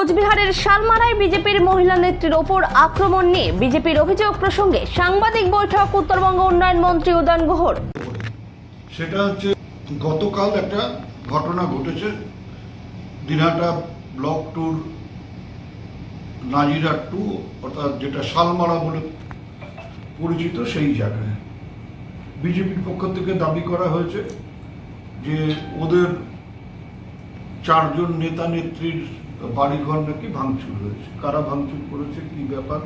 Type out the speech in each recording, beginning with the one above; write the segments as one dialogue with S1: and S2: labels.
S1: কোচবিহারের শালমারায় বিজেপির মহিলা নেত্রীর ওপর আক্রমণ নিয়ে বিজেপির অভিযোগ প্রসঙ্গে সাংবাদিক বৈঠক, উত্তরবঙ্গ উন্নয়ন মন্ত্রী উদয়ন গুহর
S2: সেটা হচ্ছে গতকাল একটা ঘটনা ঘটেছে। দিনহাটা ব্লক টুর নাজিরা টু, অর্থাৎ যেটা শালমারা বলে পরিচিত সেই জায়গায়। বিজেপির পক্ষ থেকে দাবি করা হয়েছে যে ওদের চারজন নেতা নেত্রীর বাড়িঘর নাকি ভাঙচুর হয়েছে। কারা ভাঙচুর করেছে, কি ব্যাপার?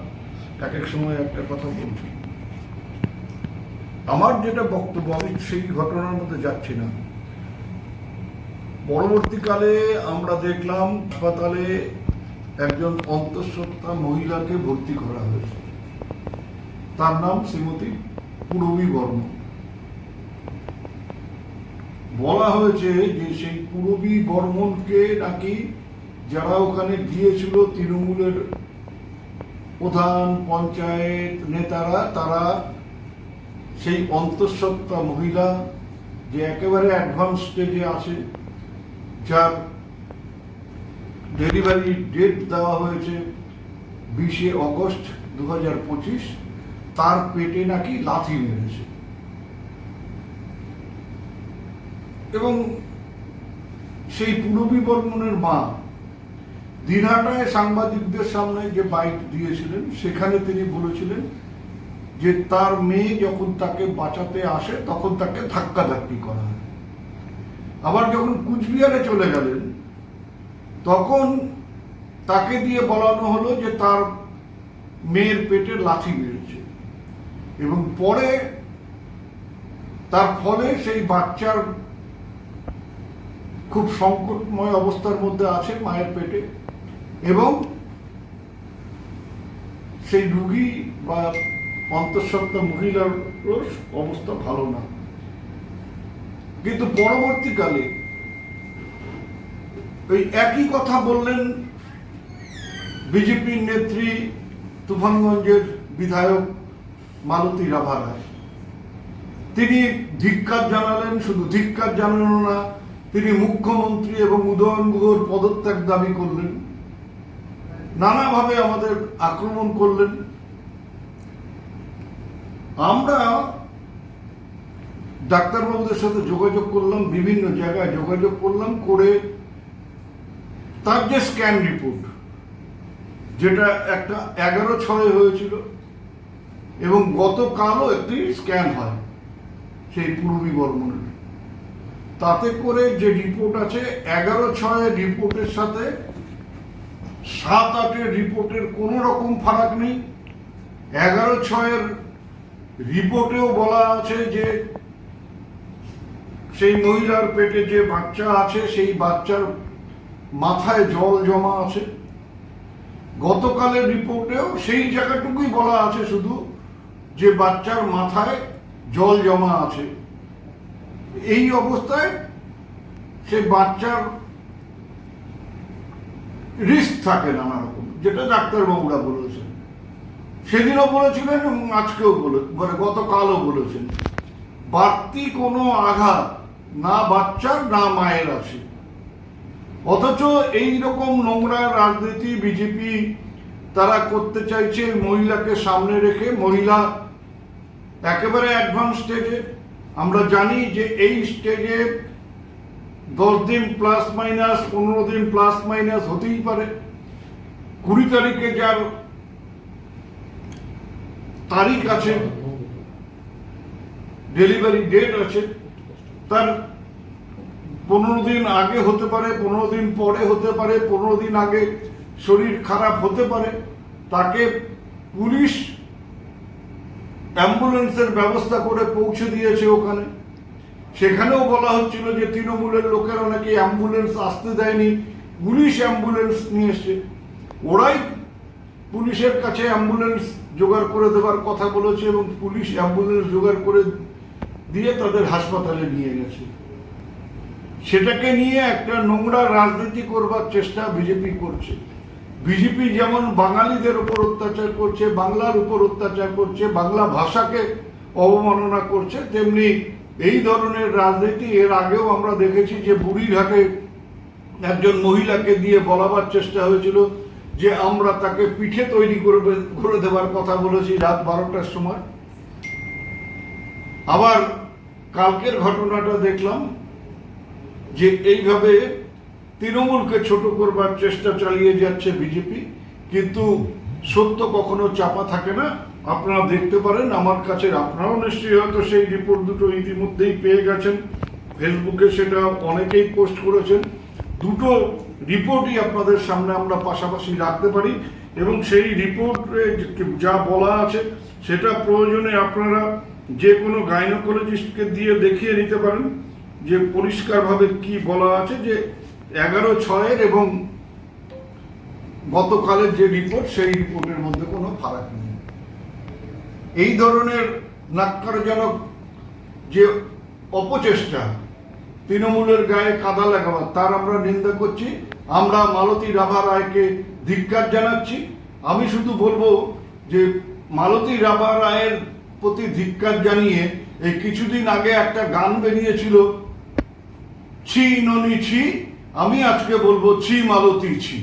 S2: এক এক সময় একটা কথা বলছে। আমার যেটা বক্তব্য, আমি সেই ঘটনার মধ্যে যাচ্ছি না। পরবর্তীকালে আমরা দেখলাম, হাসপাতালে একজন অন্তঃসত্ত্বা মহিলাকে ভর্তি করা হয়েছে। তার নাম শ্রীমতী পূরবী বর্মন বলা হয়েছে যে সেই পূরবী বর্মনকে নাকি যারা ওখানে গিয়েছিল তৃণমূলের প্রধান পঞ্চায়েত নেতারা, তারা সেই অন্তঃসত্ত্বা মহিলা যে একেবারে অ্যাডভান্স স্টেজে আছে যার ডেলিভারি ডেট দেওয়া হয়েছে বিশে অগস্ট দু হাজার পঁচিশ, তার পেটে নাকি লাথি মেরেছে। এবং সেই পূরবী বর্মনের মা দিনহাটায় সাংবাদিকদের সামনে যে বাইট দিয়েছিলেন, সেখানে তিনি বলেছিলেন যে তার মেয়ে যখন তাকে বাঁচাতে আসে, তখন তাকে ধাক্কাধাক্কি করা হয়। আবার যখন কুচবিহারে চলে গেলেন, তখন তাকে দিয়ে বলানো হলো যে তার মেয়ের পেটে লাথি মেরেছে। এবং পরে তার ফলে সেই বাচ্চার খুব সংকটময় অবস্থার মধ্যে আছে মায়ের পেটে। এবং সেই রুগী বা অন্তঃসত্ত্বা মহিলার অবস্থা ভালো না। কিন্তু পরবর্তীকালে ওই একই কথা বললেন বিজেপির নেত্রী তুফানগঞ্জের বিধায়ক মালতী রাভা রায়। তিনি ধিক্কার জানালেন, শুধু ধিক্কার জানানো না, তিনি মুখ্যমন্ত্রী এবং উদয়ন গুহর পদত্যাগ দাবি করলেন। নানাভাবে আমাদের আক্রমণ করলেন। আমরা ডাক্তারবাবুদের সাথে যোগাযোগ করলাম, বিভিন্ন জায়গায় যোগাযোগ করলাম, করে তার যে স্ক্যান রিপোর্ট, যেটা একটা এগারো ছয় হয়েছিল, এবং গতকালও একটি স্ক্যান হয় সেই পূর্বী বর্মনের তাতে করে যে রিপোর্ট আছে, এগারো ছয়ের রিপোর্টের সাথে সাত আটের রিপোর্টের কোনো রকম ফারাক নেই। এগারো ছয়ের রিপোর্টেও বলা আছে যে, সেই মহিলার পেটে যে বাচ্চা আছে, সেই বাচ্চার মাথায় জল জমা আছে। গতকালের রিপোর্টেও সেই জায়গাটুকুই বলা আছে শুধু যে বাচ্চার মাথায় জল জমা আছে। এই অবস্থায় সে বাচ্চার রিস্ক থাকে নানা রকম। যেটা ডাক্তারবাবুরা বলেছেন। সেদিনও বলেছিলেন এবং আজকেও বলে মানে গতকালও বলেছেন। বাড়তি কোনো আঘাত না বাচ্চার, না মায়ের আছে। অথচ এই রকম নোংরা রাজনীতি, বিজেপি, তারা করতে চাইছে মহিলাকে সামনে রেখে। মহিলা একেবারে অ্যাডভান্স স্টেজে আমরা জানি যে এই স্টেজে দশ দিন প্লাস মাইনাস পনেরো দিন প্লাস মাইনাস হতেই পারে। কুড়ি তারিখে যার তারিখ আছে ডেলিভারি ডেট আছে, তার পনেরো দিন আগে হতে পারে, পনেরো দিন পরে হতে পারে, পনেরো দিন আগে শরীর খারাপ হতে পারে, তাকে পুলিশ অ্যাম্বুলেন্সের ব্যবস্থা করে পৌঁছে দিয়েছে ওখানে। সেখানেও বলা হচ্ছিল যে তৃণমূলের লোকেরা নাকি অ্যাম্বুলেন্স আসতে দেয়নি, পুলিশ অ্যাম্বুলেন্স নিয়ে এসছে। ওরাই পুলিশের কাছে অ্যাম্বুলেন্স জোগাড় করে দেওয়ার কথা বলেছে এবং পুলিশ অ্যাম্বুলেন্স জোগাড় করে দিয়ে তাদের হাসপাতালে নিয়ে গেছে। সেটাকে নিয়ে একটা নোংরা রাজনীতি করবার চেষ্টা বিজেপি করছে। বিজেপি যেমন বাঙালিদের উপর অত্যাচার করছে, বাংলার উপর অত্যাচার করছে, বাংলা ভাষাকে অবমাননা করছে, তেমনি এই ধরনের রাজনীতি এর আগেও আমরা দেখেছি যে বুড়িঘাটে একজন মহিলাকে দিয়ে বলাবার চেষ্টা হয়েছিল যে আমরা তাকে পিঠে তৈরি করে করে দেওয়ার কথা বলেছি রাত বারোটার সময়। আবার কালকের ঘটনাটা দেখলাম যে এইভাবে তৃণমূলকে ছোট করবার চেষ্টা চালিয়ে যাচ্ছে বিজেপি, কিন্তু সত্য কখনো চাপা থাকে না। আপনারা দেখতে পারেন, আমার কাছে আপনারাও নিশ্চয়ই হয়তো সেই রিপোর্ট দুটো ইতিমধ্যেই পেয়ে গেছেন। ফেসবুকে সেটা অনেকেই পোস্ট করেছেন। দুটো রিপোর্টই আপনাদের সামনে আমরা পাশাপাশি রাখতে পারি এবং সেই রিপোর্টে যা বলা আছে, সেটা প্রয়োজনে আপনারা যে কোনো গাইনোকোলজিস্টকে দিয়ে দেখিয়ে নিতে পারেন যে পরিষ্কারভাবে কি বলা আছে যে এগারো ছয়ের এবং গতকালের যে রিপোর্ট সেই রিপোর্টের মধ্যে কোনো ফারাক নেই। এই ধরনের নাক্কারজনক যে অপচেষ্টা তৃণমূলের গায়ে কাদা লাগাবার, তার আমরা নিন্দা করছি। আমরা মালতী রাভা রায়কে ধিক্কার জানাচ্ছি। আমি শুধু বলব যে মালতী রাভা রায়ের প্রতি ধিক্কার জানিয়ে এই কিছুদিন আগে একটা গান বেরিয়েছিল, ছি ননি ছি। আমি আজকে বলব ছি মালতী ছি।